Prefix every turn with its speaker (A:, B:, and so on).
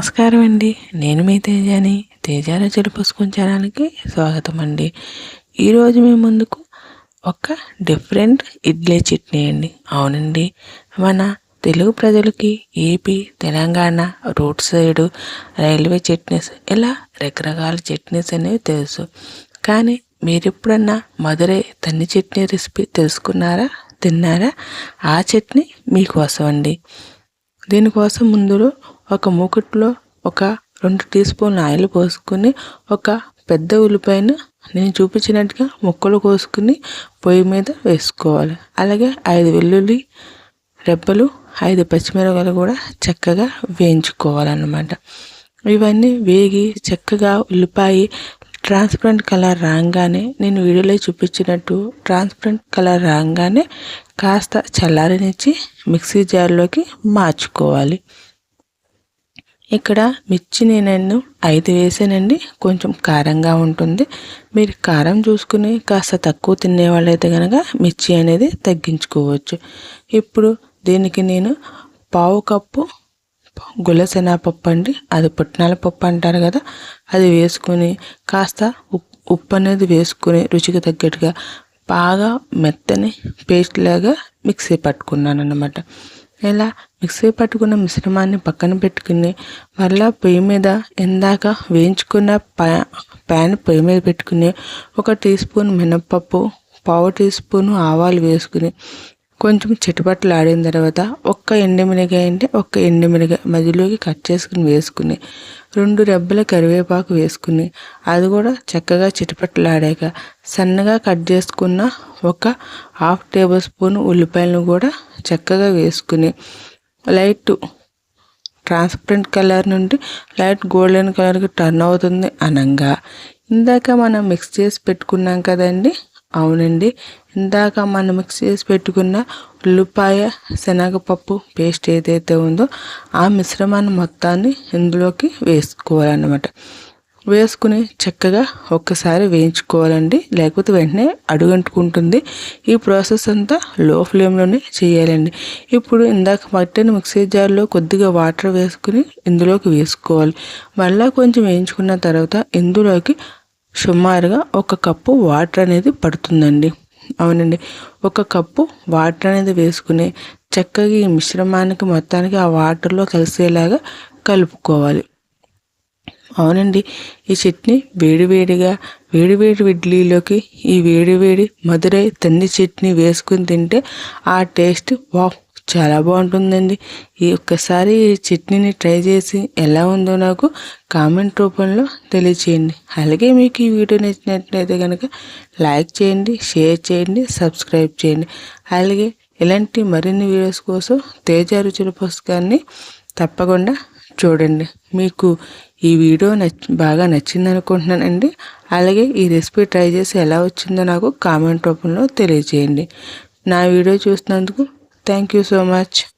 A: నమస్కారం అండి. నేను మీ తేజాని. తేజ రుచులు చేయడానికి ఛానల్కి స్వాగతం అండి ఈరోజు మీ ముందుకు ఒక డిఫరెంట్ ఇడ్లీ చట్నీ అండి. అవునండి. మన తెలుగు ప్రజలకి AP Telangana road side railway chutneys ఇలా రకరకాల చట్నీస్ అనేవి తెలుసు. కానీ మీరు ఎప్పుడన్నా మధురై తన్ని చట్నీ రెసిపీ తెలుసుకున్నారా? తిన్నారా? ఆ చట్నీ మీకోసం అండి దీనికోసం ముందులో ఒక మూకుట్లో ఒక రెండు టీ స్పూన్ ఆయిల్ పోసుకొని ఒక పెద్ద ఉల్లిపాయను నేను చూపించినట్టుగా ముక్కలు కోసుకుని పొయ్యి మీద వేసుకోవాలి. అలాగే ఐదు వెల్లుల్లి రెబ్బలు ఐదు పచ్చిమిరపకాయలు కూడా చక్కగా వేయించుకోవాలన్నమాట. ఇవన్నీ వేగి చక్కగా ఉల్లిపాయ ట్రాన్స్పరెంట్ కలర్ రాగానే నేను వీడియోలో చూపించినట్టు ట్రాన్స్పరెంట్ కలర్ రాగానే కాస్త చల్లారనిచ్చి మిక్సీ జార్లోకి మార్చుకోవాలి. ఇక్కడ మిర్చి నేను ఐదు వేసానండి. కొంచెం కారంగా ఉంటుంది. మీరు కారం చూసుకుని కాస్త తక్కువ తినేవాళ్ళైతే కనుక మిర్చి అనేది తగ్గించుకోవచ్చు. ఇప్పుడు దీనికి నేను పావు కప్పు గులసెనాపప్పు అండి. అది పుట్నాల పప్పు అంటారు కదా అది వేసుకుని కాస్త ఉప్పు ఉప్పు అనేది వేసుకుని రుచికి తగ్గట్టుగా బాగా మెత్తని పేస్ట్ లాగా మిక్సీ పట్టుకున్నాను అనమాట ఇలా మిక్సీ పట్టుకున్న మిశ్రమాన్ని పక్కన పెట్టుకుని మరలా పొయ్యి మీద ఇందాక వేయించుకున్న ప్యాన్ పొయ్యి మీద పెట్టుకుని ఒక టీ స్పూన్ మినప్పప్పు పావు టీ స్పూన్ ఆవాలు వేసుకుని కొంచెం చిటుపట్లు ఆడిన తర్వాత ఒక్క ఎండుమినకాయ అంటే ఒక్క ఎండుమినకాయ మధ్యలోకి కట్ చేసుకుని వేసుకుని రెండు రెబ్బల కరివేపాకు వేసుకుని అది కూడా చక్కగా చిటపట్లాడాక సన్నగా కట్ చేసుకున్న ఒక హాఫ్ టేబుల్ స్పూన్ ఉల్లిపాయలను కూడా చక్కగా వేసుకుని లైట్ ట్రాన్స్పరెంట్ కలర్ నుండి లైట్ గోల్డెన్ కలర్కి టర్న్ అవుతుంది అనగా. ఇందాక మనం మిక్స్ చేసి పెట్టుకున్నాం కదండి అవునండి. ఇందాక మనం మిక్స్ చేసి పెట్టుకున్న ఉల్లిపాయ శనగపప్పు పేస్ట్ ఏదైతే ఉందో ఆ మిశ్రమాన్ని మొత్తాన్ని ఇందులోకి వేసుకోవాలన్నమాట. వేసుకుని చక్కగా ఒక్కసారి వేయించుకోవాలండి. లేకపోతే వెంటనే అడుగంటుకుంటుంది. ఈ ప్రాసెస్ అంతా లో ఫ్లేమ్లోనే చేయాలండి. ఇప్పుడు ఇందాక మట్టని మిక్సీ జార్లో కొద్దిగా వాటర్ వేసుకుని ఇందులోకి వేసుకోవాలి. మళ్ళీ కొంచెం వేయించుకున్న తర్వాత ఇందులోకి సుమారుగా ఒక కప్పు వాటర్ అనేది పడుతుందండి. అవునండి. ఒక కప్పు వాటర్ అనేది వేసుకుని చక్కగా ఈ మిశ్రమానికి మొత్తానికి ఆ వాటర్లో కలిసేలాగా కలుపుకోవాలి. అవునండి. ఈ చట్నీ వేడివేడిగా వేడివేడి ఇడ్లీలోకి ఈ వేడివేడి మధురై తన్ని చట్నీ వేసుకుని తింటే ఆ టేస్ట్ వా చాలా బాగుంటుందండి. ఈ ఒక్కసారి చట్నీని ట్రై చేసి ఎలా ఉందో నాకు కామెంట్ రూపంలో తెలియచేయండి. అలాగే మీకు ఈ వీడియో నచ్చినట్లయితే కనుక లైక్ చేయండి షేర్ చేయండి సబ్స్క్రైబ్ చేయండి. అలాగే ఇలాంటి మరిన్ని వీడియోస్ కోసం తేజ రుచుల పుస్తకాన్ని తప్పకుండా చూడండి. మీకు ఈ వీడియో నచ్ బాగా నచ్చింది అనుకుంటున్నానండి అలాగే ఈ రెసిపీ ట్రై చేసి ఎలా వచ్చిందో నాకు కామెంట్ రూపంలో తెలియజేయండి నా వీడియో చూసినందుకు Thank you so much.